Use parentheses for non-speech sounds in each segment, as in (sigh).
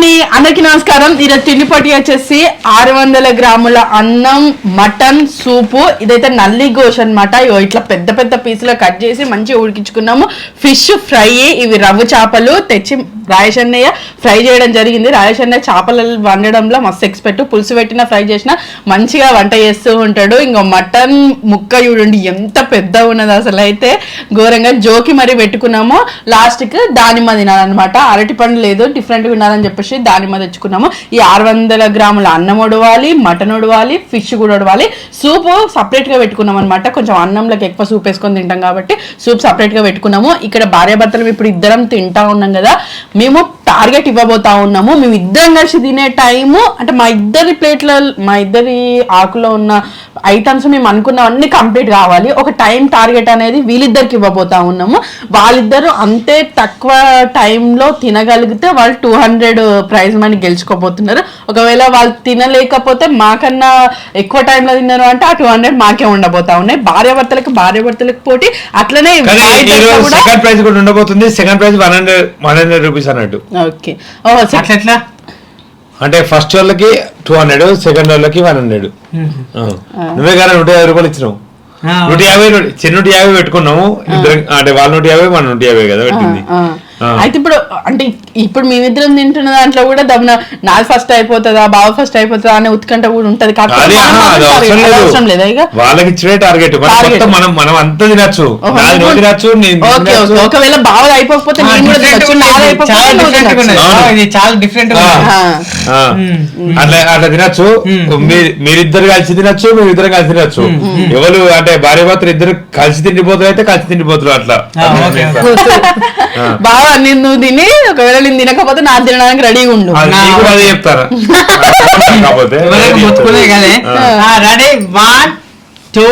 అండి అందరికి నమస్కారం. ఈరోజు తిండి వచ్చేసి ఆరు వందల గ్రాముల అన్నం మటన్ సూపు. ఇదైతే నల్లి గోష్ అనమాట ఇట్లా పెద్ద పెద్ద పీసులు కట్ చేసి మంచిగా ఉడికించుకున్నాము. ఫిష్ ఫ్రై ఇవి రవ్వు చేపలు తెచ్చి రాయేష్ అన్నయ్య ఫ్రై చేయడం జరిగింది. రాయేష్ అన్నయ్య చేపలు వండడంలో మస్తు ఎక్స్పెక్ట్ పులుసు పెట్టినా ఫ్రై చేసినా మంచిగా వంట చేస్తూ ఉంటాడు. ఇంకా మటన్ ముక్క చూడండి ఎంత పెద్ద ఉన్నది అసలు అయితే ఘోరంగా జోకి మరీ పెట్టుకున్నాము. లాస్ట్కి దానిమ్మ తినాలన్నమాట. అరటి పండు లేదు డిఫరెంట్గా ఉండాలని చెప్పేసి దానిమ్మ తెచ్చుకున్నాము. ఈ ఆరు వందల గ్రాముల అన్నం ఉడవాలి మటన్ ఉడవాలి ఫిష్ కూడా ఉడవాలి సూప్ సపరేట్గా పెట్టుకున్నాం అనమాట కొంచెం అన్నంలోకి ఎక్కువ సూప్ వేసుకొని తింటాం కాబట్టి సూప్ సపరేట్గా పెట్టుకున్నాము. ఇక్కడ భార్యాభర్తలు ఇప్పుడు ఇద్దరం తింటా ఉన్నాం కదా. మేము టార్గెట్ ఇవ్వబోతా ఉన్నాము. మేము ఇద్దరం కలిసి తినే టైము అంటే మా ఇద్దరి ప్లేట్ల మా ఇద్దరి ఆకులో ఉన్న ఐటమ్స్ మేము అనుకున్నవన్నీ కంప్లీట్ కావాలి. ఒక టైం టార్గెట్ అనేది వీళ్ళిద్దరికి ఇవ్వబోతా ఉన్నాము. వాళ్ళిద్దరు అంతే తక్కువ టైంలో తినగలిగితే వాళ్ళు టూ హండ్రెడ్ ప్రైజ్ మనీ గెలుచుకోబోతున్నారు. ఒకవేళ వాళ్ళు తినలేకపోతే మాకన్నా ఎక్కువ టైంలో తిన్నారు అంటే ఆ టూ హండ్రెడ్ మాకే ఉండబోతా ఉన్నాయి. భార్యాభర్తలకు భార్యాభర్తలకు పోటీ. అట్లనే సెకండ్ ప్రైజ్ కూడా ఉండబోతుంది. Second prize one hundred one hundred rupees అన్నట్టు. ఓకే. ఓ సెక్- అట్లా ఎట్లా? అంటే ఫస్ట్ వాళ్ళకి టూ హండ్రెడ్ సెకండ్ వాళ్ళకి వన్ హండ్రెడ్ నువ్వే కానీ నూట యాభై రూపాయలు ఇచ్చినావు. నూట యాభై చిన్న నూట యాభై పెట్టుకున్నాము. ఇద్దరం అంటే వాళ్ళ నూట యాభై మన నూట యాభై కదా పెట్టింది. అయితే ఇప్పుడు అంటే ఇప్పుడు మేమిద్దరం తింటున్న దాంట్లో కూడా దమ్మున నాది ఫస్ట్ అయిపోతుందా బావ ఫస్ట్ అయిపోతుందా అనే ఉత్కంఠ కూడా ఉంటది మాత్రం అవసరం లేదా. ఇక? వాళ్ళకి ఇచ్చే టార్గెట్ మనం మనం అంతా తినచ్చు. తినచ్చు ఒకవేళ బావ అయిపోకపోతే చాలా డిఫరెంట్. అట్లా అట్లా తినచ్చు. మీరిద్దరు కలిసి తినచ్చు మీరు ఇద్దరు కలిసి తినచ్చు. ఎవరు అంటే భార్య భర్తలు ఇద్దరు కలిసి తిండిపోతారు అయితే కలిసి తిండిపోతారు అట్లా. బావ నేను నువ్వు తిని ఒకవేళ నేను తినకపోతే నా తినడానికి రెడీగా ఉండు. అది చెప్తారా. (laughs) మొత్తుకునే ready one two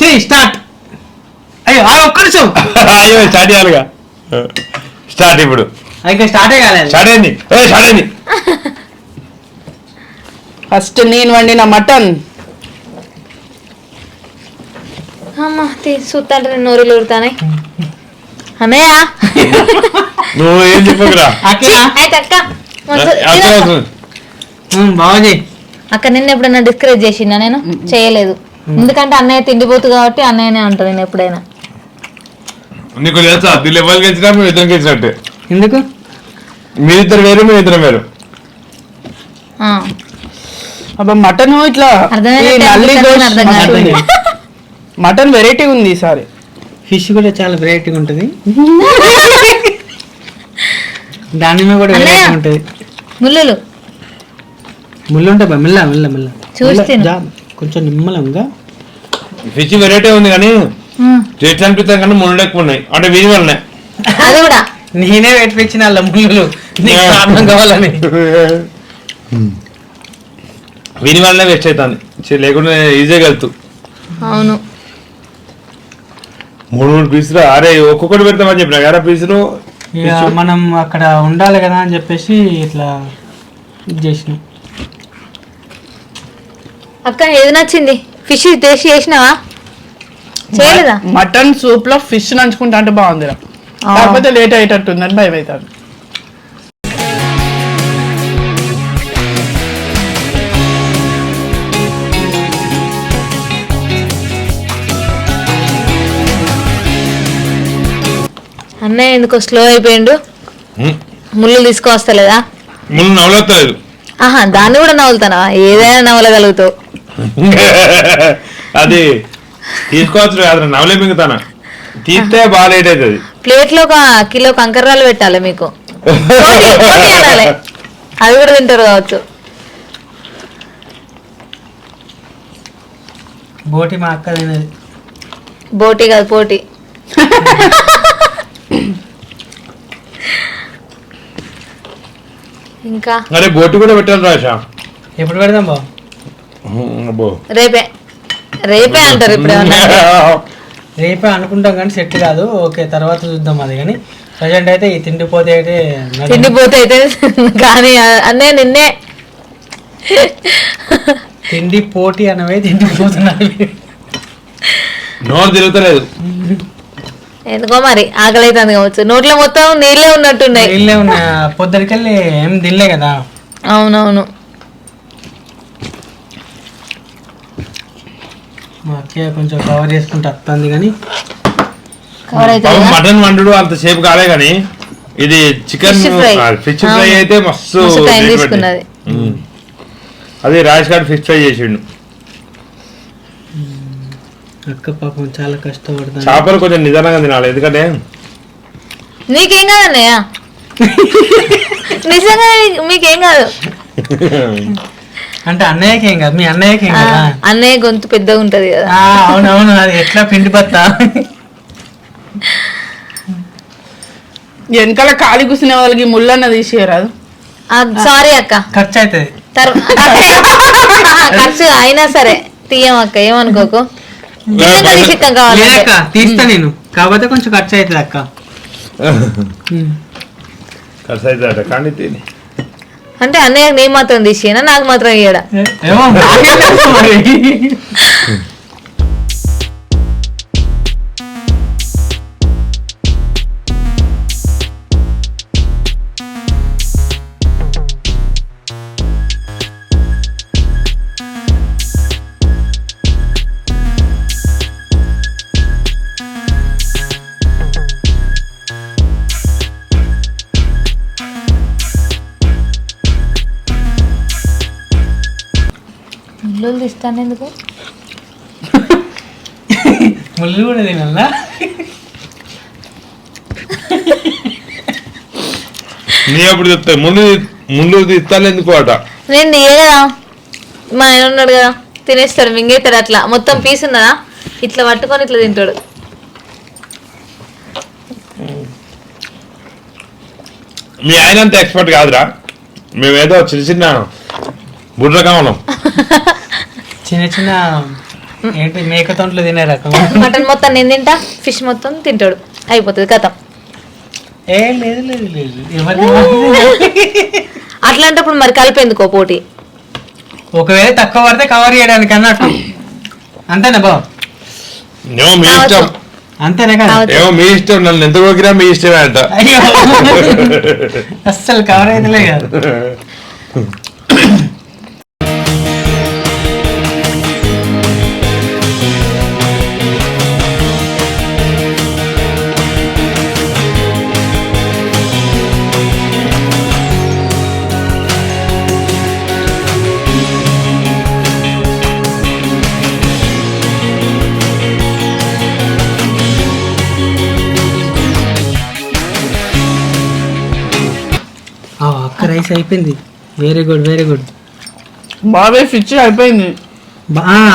three start అయ్యో ఆ, ఒక్క నిమిషం. అయ్యో స్టార్ట్ చేయాలిగా. స్టార్ట్ ఇప్పుడు. ఇంకా స్టార్టే కాలేదు. స్టార్ట్ అయింది. ఏ స్టార్ట్ అయింది. ఫస్ట్ నేను వండిన మటన్. అమ్మ చూస్తుంటే నోరులు ఊరుతానే. అన్నయ్య నువ్వు ఏం చెప్పకురా అయితే అక్క బాగుంది అక్క నిన్న ఎప్పుడైనా డిస్కరేజ్ చేసిందా నేను చేయలేదు. ఎందుకంటే అన్నయ్య తిండిపోతు కాబట్టి అన్నయ్యనే అంటాను నేను ఎప్పుడైనా. నీకు తెలుసా? దిల్ ఎవరు గెలిచినా మేము ఇద్దరం గెలిచినట్టే. ఎందుకు? మీరిద్దరు వేరు మేము ఇద్దరం వేరు. ఆ. అబ్బా మటన్ ఇట్లా. మటన్. వెరైటీ ఉంది ఈసారి. ఫిష్ కూడా చాలా వెరైటీగా ఉంటుంది. దానిమ్మ కూడా అన్నయ్య. వెరైటీ ఉంటుంది. ముల్లులు ముళ్ళు ఉంటాయి మెల్ల మెల్ల మెల్ల. చూసి మెల్ల, తిను. జా, కొంచెం నిమ్మలంగా ఫిష్ వెరైటీ ఉంది కానీ. టేస్ట్ అనిపిస్తాం కానీ ముళ్ళు ఎక్కువ ఉన్నాయి. అంటే వల్లనే అది కూడా. నేనే పెట్టించిన వాళ్ళ ముళ్ళు. నీకు కారణం కావాలని. వీని వల్లనే వేస్ట్ అవుతుంది. లేకుండా ఈజీగా వెళ్తూ. అవును. మూడు మూడు పీసులు అరే ఒక్కొక్కటి పెడతామని చెప్పిన కదా పీసులు ఇక మనం అక్కడ ఉండాలి కదా అని చెప్పేసి ఇట్లా ఇది చేసినాం. అక్క ఏది నచ్చింది? ఫిష్ టేస్ట్ చేసినావా? చేయలేదా? మటన్ సూప్లో ఫిష్ నంచుకుంటా అంటే బాగుంది రా. ఆ. కాకపోతే లేట్ అయ్యేటట్టుందని భయం అవుతాను అన్నయ్య ఎందుకో స్లో అయిపోయిండు. ముళ్ళు తీసుకొస్తలేదా ముళ్ళు నవ్వులొత్తలేదు ఆహా దాన్ని కూడా నవ్వులుతానా ఏదైనా నవ్వలగలుగుతావు అది తీసుకోవచ్చు కాదు నవలే మింగుతానా? తీస్తే బాగా లేట్ అవుతుంది. ప్లేట్లో ఒక కిలో కంకర్రాలు పెట్టాలి మీకు. అవి కూడా తింటారు కావచ్చు. బోటి మా అక్క తినేది. బోటీ కాదు పోటీ. ఇంకా అరే బోటి కూడా పెట్టాలి రాషా ఎప్పుడు పెడదాం అబ్బో. రేపే. రేపే అంటారు ఇప్పుడు. రేపే అనుకుంటాం కానీ సెట్ కాదు. ఓకే తర్వాత చూద్దాం అది కానీ. ప్రజెంట్ అయితే ఈ తిండిపోతే అయితే తిండిపోతే అయితే కానీ అన్నే నిన్నే. తిండి పోటీ అనవే తిండిపోతున్నారు. నోరు తిరుగుతలేదు. ఎందుకో మరి ఆకలి అవుతుంది కావచ్చు నోట్లో మొత్తం నీళ్ళే ఉన్నట్టున్నాయి నీళ్ళే ఉన్నా పొద్దురికెళ్ళి ఏం తినలే కదా అవునవును మా అక్కయ్య కొంచెం కవర్ చేసుకుంటే వస్తుంది కానీ కవర్ అవుతుంది మటన్ వండుడు అంత సేపు కాలే కానీ ఇది chicken Fish fry. Fish fry. అయితే మస్తు మస్తు time టేస్ట్ తీసుకున్నది. పట్టింది. ఉమ్. అది రాజేష్ గారు ఫిష్ ఫ్రై చేసిండు అక్క పాపం చాలా కష్టపడుతుంది. చేపలు కొంచెం నిదానంగా తినాలి ఎందుకంటే? నీకేం కాదు అన్నయ్య. నిజంగా మీకేం కాదు. అంటే అన్నయ్యకి ఏం కాదు మీ అన్నయ్యకి ఏం కదా? అన్నయ్య గొంతు పెద్దగా ఉంటది కదా. ఆ, అవునవును అది ఎట్లా పిండి బత్త వెనకాల ఖాళీ కూర్చునే వాళ్ళకి ముళ్ళన్న తీసేయరాదు. సారీ అక్క. ఖర్చు అవుతుంది తర్వా- (laughs) ఖర్చు అయినా సరే తీయం అక్క ఏమనుకోకు. లేదక్క తీస్తా నేను. కాకపోతే కొంచెం ఖర్చు అవుతుంది అక్క. ఖర్చు అవుతుందట కానీ తిని. అంటే అన్నయ్య నేను మాత్రం తీసేయనా నాకు మాత్రం ఇయ్యడా? (laughs) ఇల్లు తీస్తాను ఎందుకు? ముళ్ళు కూడా తినాలా? నీ అప్పుడు చెప్తాయి ముందు ముందు ఇస్తాను ఎందుకు అట? నేను తీయ కదా. మా ఆయన ఉన్నాడు కదా తినేస్తాడు మింగేస్తాడు అట్లా. మొత్తం పీస్ ఉన్నదా? ఇట్లా పట్టుకొని ఇట్లా తింటాడు. మీ ఆయన అంత ఎక్స్పర్ట్ కాదురా. మేమేదో చిన్న చిన్న బుర్ర కావడం (laughs) చిన్న చిన్న ఏంటి మేక తొంట్లు తినే రకం? మటన్ మొత్తం నేను తింటా ఫిష్ మొత్తం తింటాడు. అయిపోతుంది కథం. ఏ లేదు లేదు లేదు ఎవరిది వాళ్ళది. అట్లాంటప్పుడు మరి కలిపేందుకో పోటీ? ఒకవేళ తక్కువ పడితే కవర్ చేయడానికి అన్నట్టు. అంతేనా బాబు? ఏమో మీ ఇష్టం. అంతేనా కదా? కావచ్చు. ఏమో మీ ఇష్టం నన్ను ఎంత కోకినా మీ ఇష్టమే అంట. అయ్యో. అస్సలు కవర్ అయితలే కదా. రైస్ అయిపోయింది. వెరీ గుడ్ వెరీ గుడ్ బాబాయ్ ఫిచ్ అయిపోయింది.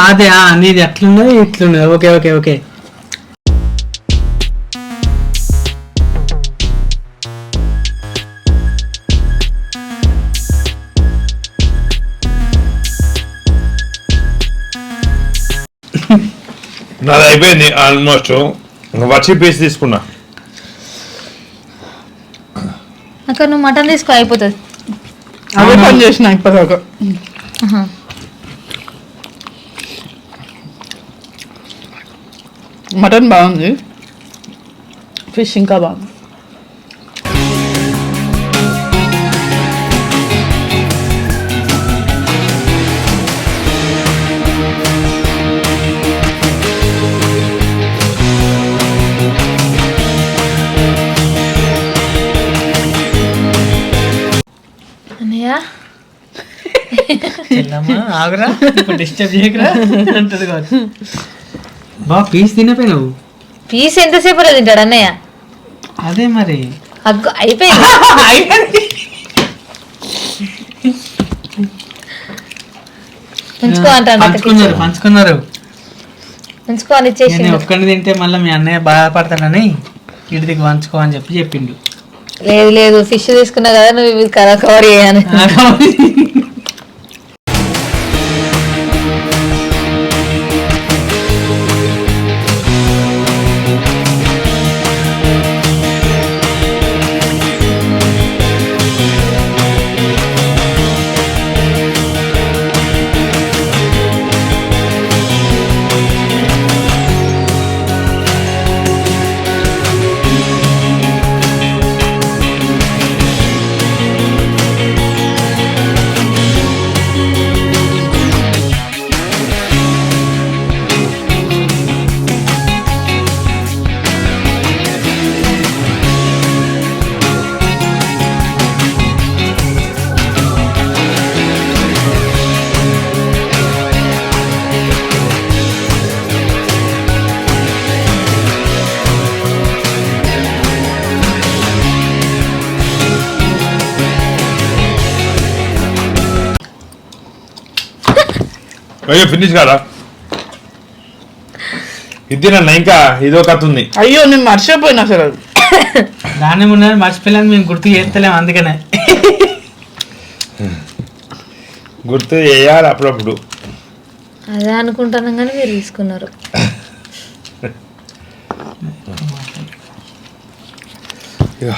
అదే ఆ, నీది అట్లున్నది ఇట్లున్నది. Okay okay okay. నాది అయిపోయింది ఆల్మోస్ట్. వచ్చి పీస్ తీసుకున్నా. అక్కడ నువ్వు మటన్ తీసుకో అయిపోతుంది. అదే పని చేసిన ఇప్పటిదాకా. మటన్ బాగుంది. ఫిష్ ఇంకా బాగుంది. ఆగురా ఇప్పుడు డిస్టర్బ్ చేయకురా అంటది కావచ్చు. బా పీస్ తినపోయినావు? పీస్ ఎంతసేపు తింటాడు అన్నయ్య? అదే మరి. అగ్గు అయిపోయింది. పంచుకున్నారు పంచుకున్నారు. ఇచ్చేసి నేను ఒక్కడిని తింటే మళ్ళీ మీ అన్నయ్య బాధపడతానని ఇడిదికి పంచుకో అని చెప్పి చెప్పిండు. లేదు లేదు ఫిష్ తీసుకున్నా కదా నువ్వు ఇవి కవర్ కవర్ చేయని అయ్యో ఫినిష్ కాదా? ఇది నన్న ఇంకా ఇదో కథ ఉంది. అయ్యో నేను మర్చిపోయినా అసలు దాన్ని ఉన్నది మర్చిపోయాను మేము గుర్తు చేస్తలేము అందుకనే. గుర్తు చేయాలి అప్పుడప్పుడు. అదే అనుకుంటున్నాం కానీ మీరు తీసుకున్నారు. ఇగో.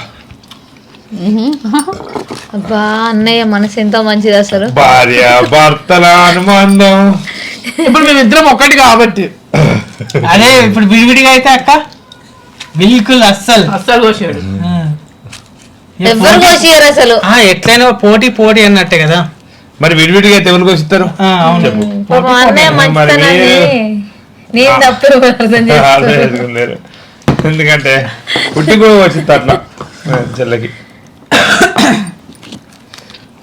అబ్బా అన్నయ్య మనసు ఎంతో మంచిది అసలు. భార్య భర్తల అనుబంధం. ఇప్పుడు మేమిద్దరం ఒకటి కాబట్టి. అదే ఇప్పుడు విడివిడిగా అయితే అక్క? బిల్కుల్ అస్సలు. అస్సలు కోసాడు. ఆ. ఎవ్వరు కోసియరు అసలు? ఆ, ఎట్లయినా పోటీ పోటీ అన్నట్టే కదా. మరి విడివిడిగా అయితే ఎవరికి వస్తారు ఆ, అవును. చెప్పు. పాపం అన్నయ్య మరి మంచితనాన్ని నేను తప్పుడు అర్థం. ఎందుకంటే పుట్టి కూడా వచ్చింది అట్లా. చెల్లకి.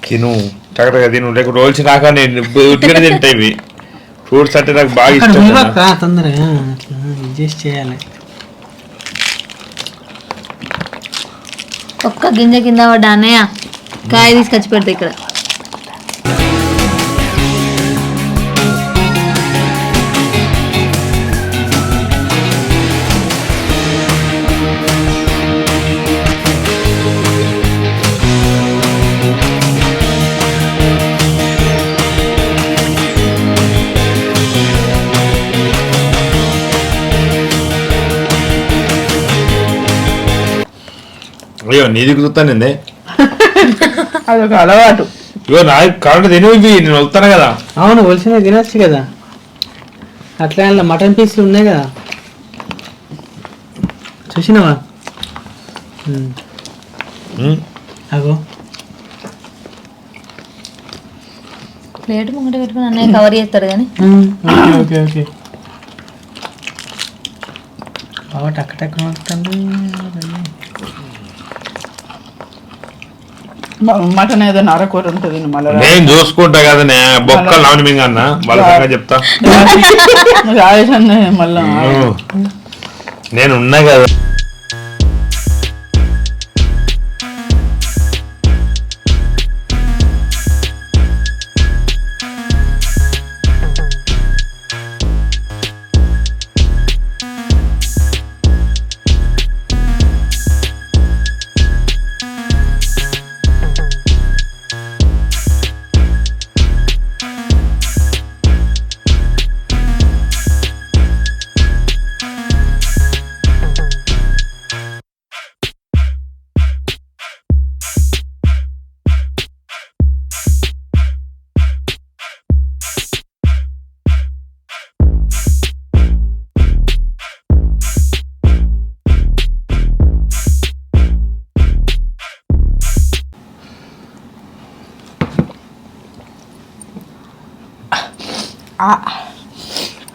తిను. చక్కగా తిను. లేకపోతే రోల్చి నాక నేను ఉట్టిగా తింటా ఇవి. ఫ్రూట్స్ అంటే నాకు బాగా ఇష్టం తొందరగా. అడ్జస్ట్ చేయాలి. ఒక్క గింజ కింద పడ్డా అన్నయ్య? కాయ తీసుకొచ్చి పెడతా ఇక్కడ. అయ్యో నీది చూస్తానండి (laughs) అదొక అలవాటు. ఇగో నా కాబట్టి తిను ఇవి నేను వస్తాను కదా. అవును ఒలిసిన తినొచ్చు కదా. అట్లా అందులో మటన్ పీసులు ఉన్నాయి కదా. చూసినావా. అగో. ప్లేట్ ముంగట పెట్టుకుని అన్నయ్య కవర్ చేస్తాడు కానీ. Okay okay okay. బాగా టక్ టక్ మాట్లాడు మటన్ ఏదో నరకూర ఉంటుంది నేను చూసుకుంటా కదా నే బొక్కలు నాని మింగ అన్న వాళ్ళ చెప్తా. రాజేష్ అన్న మళ్ళా. నేను ఉన్నా కదా.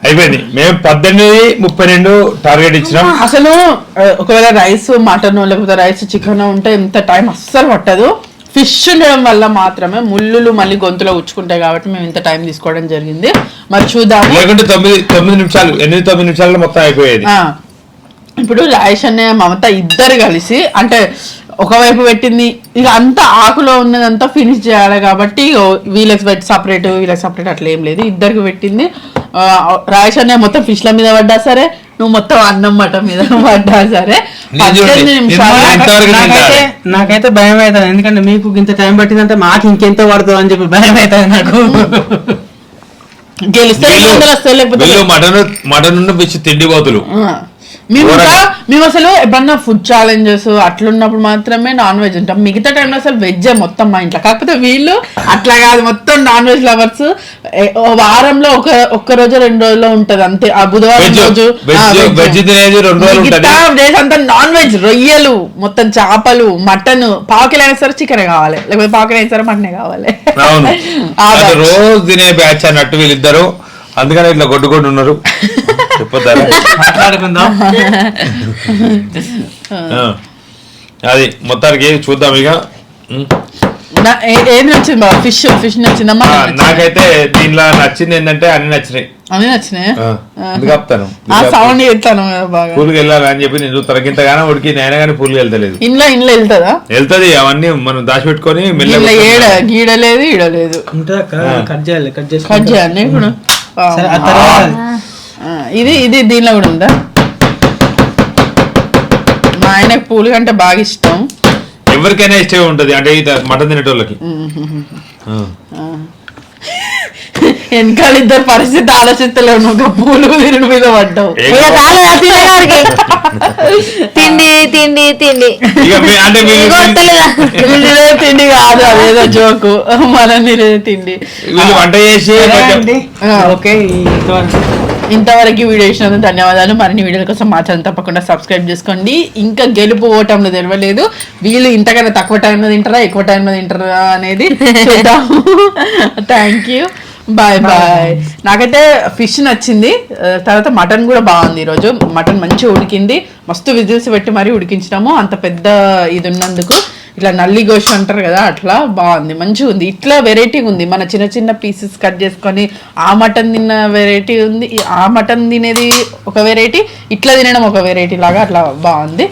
అయిపోయింది. మేము పద్దెనిమిది ముప్పై రెండు టార్గెట్ ఇచ్చినాం. అసలు ఒకవేళ రైస్ మటన్ లేకపోతే రైస్ చికెన్ ఉంటే ఇంత టైం అస్సలు పట్టదు. ఫిష్ ఉండడం వల్ల మాత్రమే ముళ్ళులు మళ్ళీ గొంతులో ఉచ్చుకుంటాయి కాబట్టి మేము ఇంత టైం తీసుకోవడం జరిగింది. మరి చూద్దాము. లేకుంటే తొమ్మిది తొమ్మిది నిమిషాలు ఎనిమిది తొమ్మిది నిమిషాల్లో మొత్తం అయిపోయేది. ఇప్పుడు రాయేష్ అనే మమత ఇద్దరు కలిసి అంటే ఒకవైపు పెట్టింది. ఇక అంతా ఆకులో ఉన్నదంతా ఫినిష్ చేయాలి కాబట్టి వీళ్ళకి పెట్టి సపరేట్ వీళ్ళకి సపరేట్ అట్లా ఏం లేదు. ఇద్దరికి పెట్టింది. ఆ, రాయేష్ అనే మొత్తం ఫిష్ల మీద పడ్డా సరే నువ్వు మొత్తం అన్నం మటం మీద (laughs) పడ్డా సరే. నాకైతే భయం అవుతుంది. ఎందుకంటే మీకు ఇంత టైం పట్టిందంటే మాకు ఇంకెంత పడుతుంది అని చెప్పి భయం అవుతుంది నాకు. గెలిస్తే మటన్ మటన్ ఫిష్ తిండి పోతులు ఆ. మేము ఇంకా. మేము అసలు ఎప్పుడన్నా ఫుడ్ ఛాలెంజెస్ అట్లున్నప్పుడు మాత్రమే నాన్ వెజ్ ఉంటాం. మిగతా టైంలో అసలు వెజ్ మొత్తం మా ఇంట్లో. కాకపోతే వీళ్ళు అట్లా కాదు. మొత్తం నాన్ వెజ్ లవర్స్ వారంలో ఒక ఒక్క రోజు రెండు రోజుల్లో ఉంటది. అంతే. ఆ బుధవారం రోజు. మిగతా days అంతా నాన్ వెజ్ రొయ్యలు మొత్తం చేపలు మటన్ పావుకిలో అయినా సరే చికెన్ కావాలి. లేకపోతే పావుకిలో అయినా సరే మటనే కావాలి. (laughs) రోజు తినే బ్యాచ్ అన్నట్టు వీళ్ళిద్దరు. అందుకనే ఇట్లా కొట్టు (laughs) మాట్లాడుకుందాం. ఆ. అది మొత్తానికి చూద్దాం ఇక. ఉం. నా- ఏ- ఏది నచ్చింది బాబు? ఫిష్ ఫిష్ నచ్చిందమ్మా నాకైతే దీనిలో నచ్చింది ఏంటంటే అన్ని నచ్చినాయి. అన్ని నచ్చినాయి? ఆ, ఎందుకు ఆపుతాను ఆ సౌండ్ చేస్తాను బాగా. పూలుకి వెళ్ళాలి అని చెప్పి నేను తరగింతగానే ఉడికి నేనే కానీ పూలుకి వెళ్తలేదు. ఇంట్లో ఇంట్లో వెళ్తుందా? వెళ్తది అవన్నీ మనం దాచిపెట్టుకొని మెల్లగా ఏడ గీడ లేదు ఈడ లేదు ఉంటుందా కట్ చేయాలి కట్ చేసి కట్ చేయండి ఇప్పుడు. సరే ఆ తర్వాత ఆ, ఇది ఇది దీనిలో కూడా ఉందా? మా ఆయనకు పూలు కంటే బాగా ఇష్టం. ఎవరికైనా ఇష్టమే ఉంటది అంటే ఇది మటన్ తినేటోళ్ళకి. ఆ. వెనకాల ఇద్దరు పరిస్థితి ఆలోచిస్తలేవు నువ్వు ఒక పూలు తిరుడు మీద పడ్డావు. తిండి తిండి తిండి అంటే తిండి కాదు అదేదో జోకు. మనం తిండి. వీళ్ళు వంట చేసి. ఓకే ఇంతవరకు వీడియో ఇచ్చినందుకు ధన్యవాదాలు. మరిన్ని వీడియోల కోసం మా ఛానల్ తప్పకుండా సబ్స్క్రైబ్ చేసుకోండి. ఇంకా గెలుపు ఓటంలో తెలియలేదు వీళ్ళు ఇంతకన్నా తక్కువ టైంలో తింటారా ఎక్కువ టైంలో తింటారా అనేది థ్యాంక్ యూ బాయ్ బాయ్ నాకైతే ఫిష్ నచ్చింది. తర్వాత మటన్ కూడా బాగుంది ఈరోజు. మటన్ మంచిగా ఉడికింది. మస్తు విజిల్స్ పెట్టి మరీ ఉడికించినాము. అంత పెద్ద ఇది ఉన్నందుకు. ఇట్లా నల్లి గోష్ అంటారు కదా అట్లా బాగుంది మంచిగా ఉంది. ఇట్లా వెరైటీ ఉంది. మన చిన్న చిన్న పీసెస్ కట్ చేసుకొని ఆ మటన్ తిన్న వెరైటీ ఉంది. ఆ మటన్ తినేది ఒక వెరైటీ ఇట్లా తినడం ఒక వెరైటీ లాగా అట్లా బాగుంది.